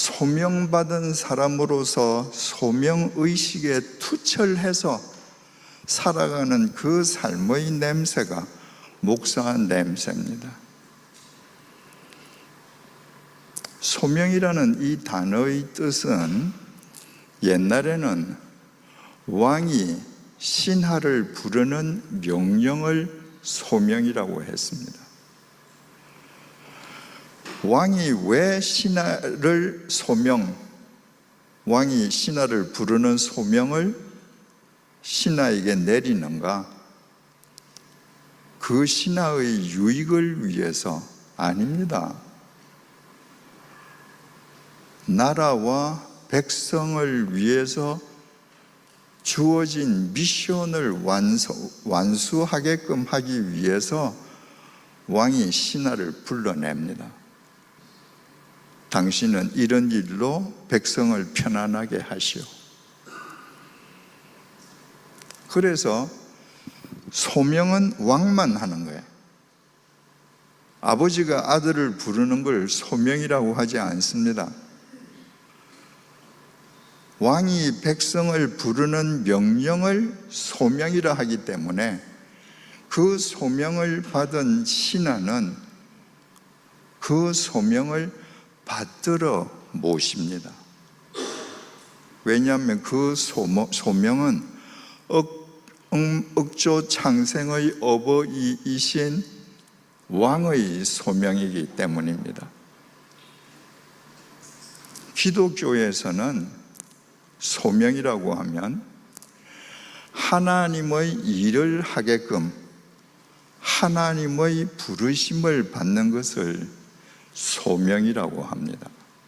소명받은 사람으로서 소명의식에 투철해서 살아가는 그 삶의 냄새가 목사 냄새입니다. 소명이라는 이 단어의 뜻은 옛날에는 왕이 신하를 부르는 명령을 소명이라고 했습니다. 왕이 왜 신하를 소명, 왕이 신하를 부르는 소명을 신하에게 내리는가? 그 신하의 유익을 위해서 아닙니다. 나라와 백성을 위해서 주어진 미션을 완수, 완수하게끔 하기 위해서 왕이 신하를 불러냅니다. 당신은 이런 일로 백성을 편안하게 하시오. 그래서 소명은 왕만 하는 거예요. 아버지가 아들을 부르는 걸 소명이라고 하지 않습니다. 왕이 백성을 부르는 명령을 소명이라 하기 때문에 그 소명을 받은 신하는 그 소명을 받들어 모십니다. 왜냐하면 그 소명은 억, 억조 창생의 어버이이신 왕의 소명이기 때문입니다. 기독교에서는 소명이라고 하면 하나님의 일을 하게끔 하나님의 부르심을 받는 것을 소명이라고 합니다.